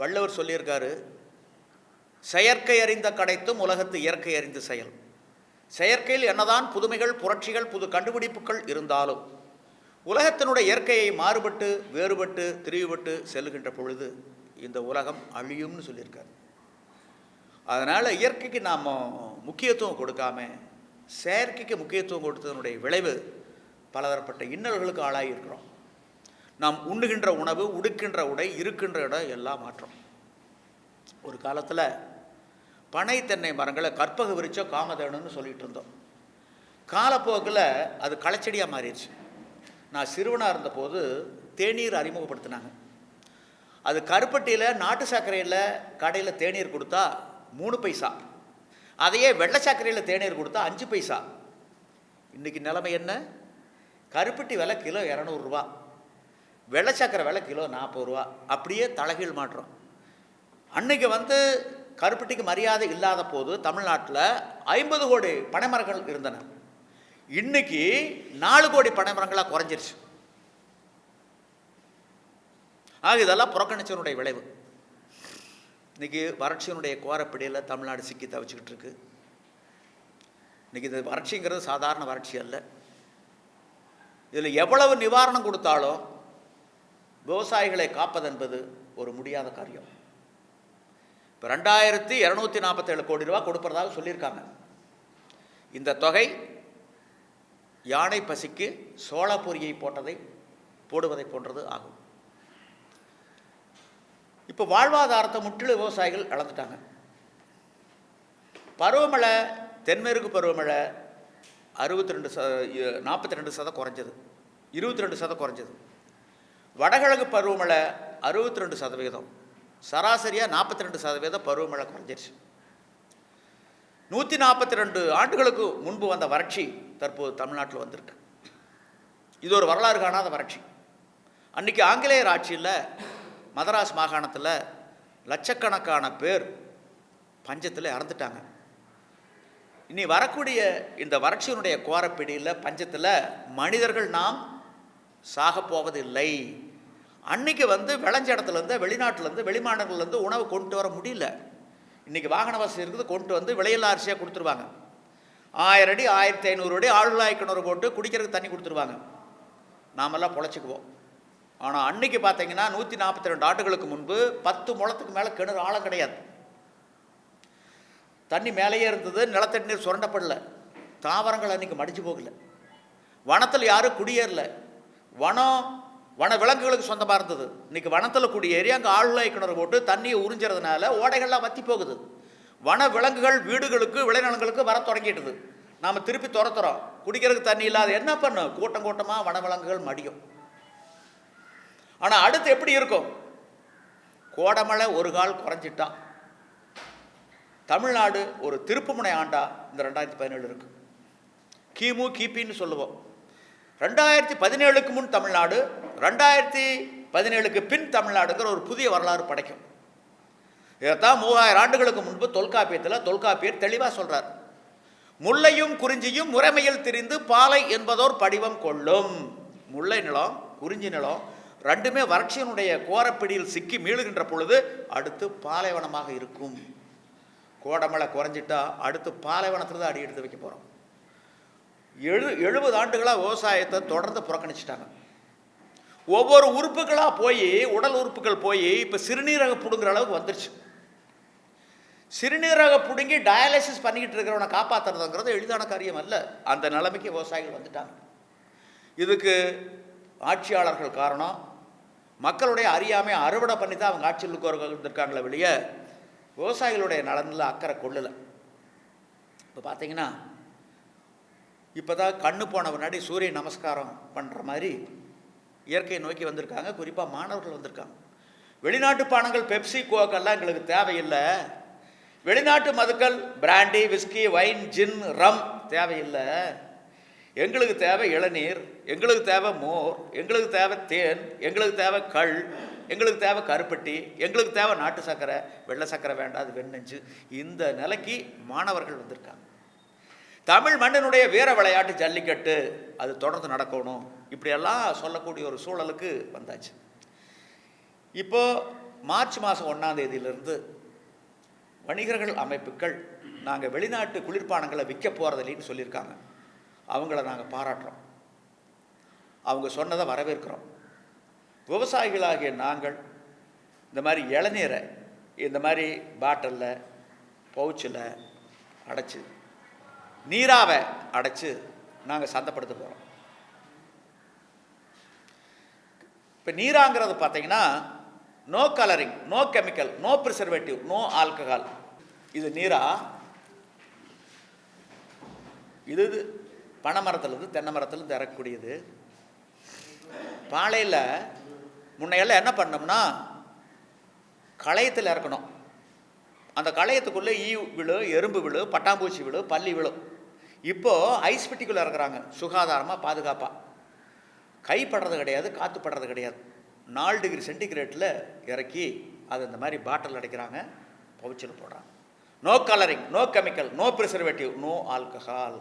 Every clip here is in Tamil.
வள்ளுவர் சொல்லியிருக்காரு செயற்கை அறிந்த கடைத்தும் உலகத்து இயற்கை அறிந்து செயல். செயற்கையில் என்னதான் புதுமைகள் புரட்சிகள் புது கண்டுபிடிப்புகள் இருந்தாலும் உலகத்தினுடைய இயற்கையை மாறுபட்டு வேறுபட்டு திரிவுபட்டு செல்லுகின்ற பொழுது இந்த உலகம் அழியும்னு சொல்லியிருக்காரு. அதனால் இயற்கைக்கு நாம் முக்கியத்துவம் கொடுக்காம செயற்கைக்கு முக்கியத்துவம் கொடுத்ததனுடைய விளைவு பலதரப்பட்ட இன்னல்களுக்கு ஆளாகி இருக்கிறோம். நாம் உண்ணுகின்ற உணவு உடுக்கின்ற உடை இருக்கின்ற இடம் எல்லாம் மாற்றம். ஒரு காலத்தில் பனை தென்னை மரங்களை கற்பக விரிச்சோ காமதேனுன்னு சொல்லிகிட்டு இருந்தோம். காலப்போக்கில் அது களைச்செடியாக மாறிடுச்சு. நான் சிறுவனாக இருந்தபோது தேநீர் அறிமுகப்படுத்தினாங்க. அது கருப்பட்டியில் நாட்டு சர்க்கரையில் கடையில் தேநீர் கொடுத்தா மூணு பைசா. அதையே வெள்ளை சர்க்கரையில் தேநீர் கொடுத்தா அஞ்சு பைசா. இன்றைக்கி நிலைமை என்ன? கருப்பட்டி விலை கிலோ இரநூறுவா வெள்ளச்சக்கரை விலை கிலோ நாற்பது ரூபா. அப்படியே தலைகீழ் மாற்றம். அன்னைக்கு வந்து கருப்பட்டிக்கு மரியாதை இல்லாத போது தமிழ்நாட்டில் ஐம்பது கோடி பனைமரங்கள் இருந்தன. இன்னைக்கு நாலு கோடி பனைமரங்களாக குறைஞ்சிருச்சு. ஆக இதெல்லாம் புறக்கணிச்சனுடைய விளைவு. இன்னைக்கு வறட்சியினுடைய கோரப்பிடியில் தமிழ்நாடு சிக்கி தவிச்சிக்கிட்டு இருக்கு. இன்னைக்கு இது வறட்சிங்கிறது சாதாரண வறட்சி அல்ல. இதில் எவ்வளவு நிவாரணம் கொடுத்தாலும் விவசாயிகளை காப்பதென்பது ஒரு முடியாத காரியம். இப்போ ரெண்டாயிரத்தி இரநூத்தி நாற்பத்தேழு கோடி ரூபா கொடுப்பதாக சொல்லியிருக்காங்க. இந்த தொகை யானை பசிக்கு சோளப்பொரியை போட்டதை போடுவதை போன்றது ஆகும். இப்போ வாழ்வாதாரத்தை முற்றிலும் விவசாயிகள் இழந்துட்டாங்க. பருவமழை தென்மேற்கு பருவமழை அறுபத்தி ரெண்டு ச நாற்பத்தி ரெண்டு சதம் குறைஞ்சது. இருபத்தி ரெண்டு சதம் குறைஞ்சது. வடகிழக்கு பருவமழை அறுபத்தி ரெண்டு சதவீதம் சராசரியாக நாற்பத்தி ரெண்டு சதவீதம் பருவமழை குறைஞ்சிருச்சு. நூற்றி நாற்பத்தி ரெண்டு ஆண்டுகளுக்கு முன்பு வந்த வறட்சி தற்போது தமிழ்நாட்டில் வந்திருக்கு. இது ஒரு வரலாறு காணாத வறட்சி. அன்றைக்கி ஆங்கிலேயர் ஆட்சியில் மதராஸ் மாகாணத்தில் லட்சக்கணக்கான பேர் பஞ்சத்தில் இறந்துட்டாங்க இனி வரக்கூடிய இந்த வறட்சியினுடைய கோரப்பிடியில் பஞ்சத்தில் மனிதர்கள் நாம் சாகப் அன்றைக்கி அன்னைக்கு வந்து விளைஞ்ச இடத்துலேருந்து வெளிநாட்டிலேருந்து வெளிமாநிலங்கள்லேருந்து உணவு கொண்டு வர முடியல. இன்றைக்கி வாகன வசதி இருக்குது கொண்டு வந்து விலையில்லா அரிசியாக கொடுத்துருவாங்க. ஆயிரம் அடி ஆயிரத்தி ஐநூறு அடி ஆழ்வாய் கிணறு போட்டு குடிக்கிறதுக்கு தண்ணி கொடுத்துருவாங்க. நாமெல்லாம் பொழைச்சிக்குவோம். ஆனால் அன்னைக்கு பார்த்தீங்கன்னா நூற்றி நாற்பத்தி ரெண்டு ஆண்டுகளுக்கு முன்பு பத்து முழத்துக்கு மேலே கிணறு ஆழம் கிடையாது. தண்ணி மேலேயே இருந்தது நிலத்தடி நீர் சுரண்டப்படல. தாவரங்கள் அன்றைக்கி மடிச்சு போகல. வனத்தில் யாரும் குடியேறல. வனம் வன விலங்குகளுக்கு சொந்தமாக இருந்தது. இன்றைக்கி வனத்தில் குடியேறி அங்கே ஆழ்வாய் கிணறு போட்டு தண்ணியை உறிஞ்சுறதுனால ஓடைகள்லாம் வற்றி போகுது. வன விலங்குகள் வீடுகளுக்கு விளைநிலங்களுக்கு வர தொடங்கிட்டுது. நாம் திருப்பி துரத்துறோம். குடிக்கிறதுக்கு தண்ணி இல்லாத என்ன பண்ணும் கூட்டம் கூட்டமாக வன விலங்குகள் மடியும். ஆனால் அடுத்து எப்படி இருக்கும்? கோடமழை ஒரு கால் குறைஞ்சிட்டா. தமிழ்நாடு ஒரு திருப்புமுனை ஆண்டா இந்த ரெண்டாயிரத்தி பதினேழு இருக்கு. கிமு கிபின்னு சொல்லுவோம். ரெண்டாயிரத்தி பதினேழுக்கு முன் தமிழ்நாடு ரெண்டாயிரத்தி பதினேழுக்கு பின் தமிழ்நாடுங்கிற ஒரு புதிய வரலாறு படைக்கும். இதைத்தான் மூவாயிரம் ஆண்டுகளுக்கு முன்பு தொல்காப்பியத்தில் தொல்காப்பியர் தெளிவாக சொல்கிறார் முல்லையும் குறிஞ்சியும் முறைமையில் திரிந்து பாலை என்பதோர் படிவம் கொள்ளும். முல்லை நிலம் குறிஞ்சி நிலம் ரெண்டுமே வறட்சியினுடைய கோரப்பிடியில் சிக்கி மீளுகின்ற பொழுது அடுத்து பாலைவனமாக இருக்கும். கோடமழை குறைஞ்சிட்டா அடுத்து பாலைவனத்தில் தான் அடி எடுத்து வைக்க போகிறோம் எழு எழுபது ஆண்டுகளாக விவசாயத்தை தொடர்ந்து புறக்கணிச்சிட்டாங்க. ஒவ்வொரு உறுப்புகளாக போய் உடல் உறுப்புகள் போய் இப்போ சிறுநீரக பிடுங்குற அளவுக்கு வந்துருச்சு. சிறுநீரக பிடுங்கி டயாலிசிஸ் பண்ணிக்கிட்டு இருக்கிறவனை காப்பாற்றுறதுங்கிறது எளிதான காரியம் அல்ல. அந்த நிலைமைக்கு விவசாயிகள் வந்துட்டாங்க. இதுக்கு ஆட்சியாளர்கள் காரணம் மக்களுடைய அறியாமை அறுவடை பண்ணி தான் அவங்க ஆட்சியில் இருந்திருக்காங்களே வெளியே விவசாயிகளுடைய நலனில் அக்கறை கொள்ளலை. இப்போ பார்த்தீங்கன்னா இப்போ தான் கண்ணு போன முன்னாடி சூரிய நமஸ்காரம் பண்ணுற மாதிரி இயற்கையை நோக்கி வந்திருக்காங்க. குறிப்பாக மாணவர்கள் வந்திருக்காங்க. வெளிநாட்டு பானங்கள் பெப்சி கோக்கெல்லாம் எங்களுக்கு தேவையில்லை. வெளிநாட்டு மதுக்கள் brandy whisky wine gin rum தேவையில்லை. எங்களுக்கு தேவை இளநீர் எங்களுக்கு தேவை மோர் எங்களுக்கு தேவை தேன் எங்களுக்கு தேவை கள் எங்களுக்கு தேவை கருப்பட்டி எங்களுக்கு தேவை நாட்டு சர்க்கரை வெள்ளை சக்கரை வேண்டாம் அது வெண்ணெஞ்சு. இந்த நிலைக்கு மாணவர்கள் வந்திருக்காங்க. தமிழ் மண்ணினுடைய வீர விளையாட்டு ஜல்லிக்கட்டு அது தொடர்ந்து நடக்கணும். இப்படியெல்லாம் சொல்லக்கூடிய ஒரு சூழலுக்கு வந்தாச்சு. இப்போ மார்ச் மாதம் ஒன்றாம் தேதியிலிருந்து வணிகர்கள் அமைப்புகள் நாங்கள் வெளிநாட்டு குளிர்பானங்களை விற்க போகிறதில்லைன்னு சொல்லியிருக்காங்க. அவங்கள நாங்கள் பாராட்டுறோம். அவங்க சொன்னதை வரவேற்கிறோம். விவசாயிகளாகிய நாங்கள் இந்த மாதிரி இளநீரை இந்த மாதிரி பாட்டிலில் பவுச்சில் அடைச்சி நீராவை அடைச்சி நாங்கள் சந்தைப்படுத்த போகிறோம் இப்போ நீராங்கிறது பார்த்தீங்கன்னா no colouring no chemical no preservative no alcohol இது நீரா? இது இது பனை மரத்துலேருந்து தென்னை மரத்துலேருந்து இறக்கக்கூடியது. பாலையில் முன்னையெல்லாம் என்ன பண்ணோம்னா களையத்தில் இறக்கணும். அந்த களையத்துக்குள்ளே ஈ விழு எறும்பு விழு பட்டாம்பூச்சி விழு பள்ளி விழு. இப்போது ஐஸ் பெட்டிக்குள்ளே இறக்குறாங்க சுகாதாரமாக பாதுகாப்பாக கைப்படுறது கிடையாது காற்று படுறது கிடையாது. நாலு டிகிரி சென்டிகிரேட்டில் இறக்கி அது இந்த மாதிரி பாட்டில் அடைக்கிறாங்க பவுச்சில் போடுறாங்க. No colouring no chemical no preservative no alcohol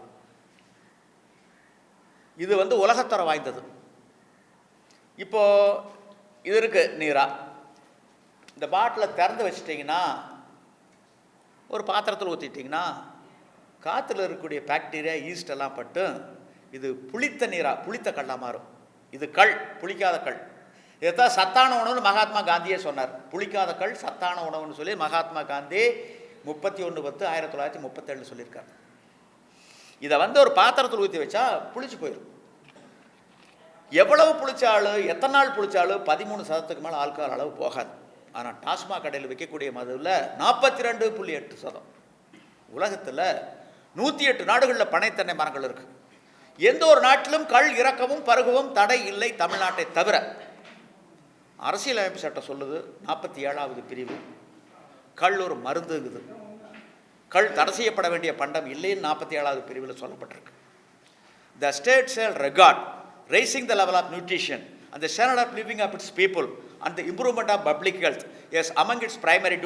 இது வந்து உலகத்தர வாய்ந்தது. இப்போது இது இருக்குது நீரா. இந்த பாட்டிலை திறந்து வச்சிட்டிங்கன்னா ஒரு பாத்திரத்தில் ஊற்றிட்டிங்கன்னா காற்றுல இருக்கக்கூடிய பாக்டீரியா ஈஸ்ட் எல்லாம் பட்டு இது புளித்த நீரா புளித்த கல்லாக மாறும். இது கள் புளிக்காத கள் இதைத்தான் சத்தான உணவுன்னு மகாத்மா காந்தியே சொன்னார். புளிக்காத கள் சத்தான உணவுன்னு சொல்லி மகாத்மா காந்தி முப்பத்தி ஒன்று பத்து ஆயிரத்தி தொள்ளாயிரத்தி முப்பத்தேழு சொல்லியிருக்கார். இதை வந்து ஒரு பாத்திரத்தில் ஊற்றி வச்சா புளிச்சு போயிடும் எவ்வளவு புளிச்சாலும் எத்தனை நாள் புளிச்சாலும் பதிமூணு சதத்துக்கு மேலே ஆல்கஹால் அளவு போகாது. ஆனால் டாஸ்மாக் கடையில் விற்கக்கூடிய மதுவில் நாற்பத்தி ரெண்டு புள்ளி எட்டு சதம். உலகத்தில் நூற்றி எட்டு நாடுகளில் பனைத்தன்னை மரங்கள் இருக்குது எந்த ஒரு நாட்டிலும் கல் இறக்கவும் பருகவும் தடை இல்லை தமிழ்நாட்டை தவிர அரசியலமைப்பு சட்டம் சொல்லுது நாற்பத்தி ஏழாவது பிரிவு கல் ஒரு மருந்துங்குது கல் தடை செய்யப்பட வேண்டிய பண்டம் இல்லைன்னு நாற்பத்தி ஏழாவது பிரிவில் சொல்லப்பட்டிருக்கு the state shall regard raising the level of nutrition and the of of of its people and and improvement of public health as is its its primary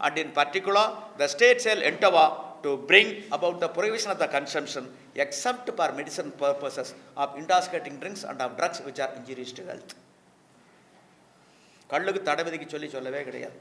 and in in the state state shall to bring about the prohibition of the consumption except for medicine purposes of intoxicating drinks and of drugs which are injurious to health கள்ளுக்கு தடை விதிக்க சொல்லி சொல்லவே கிடையாது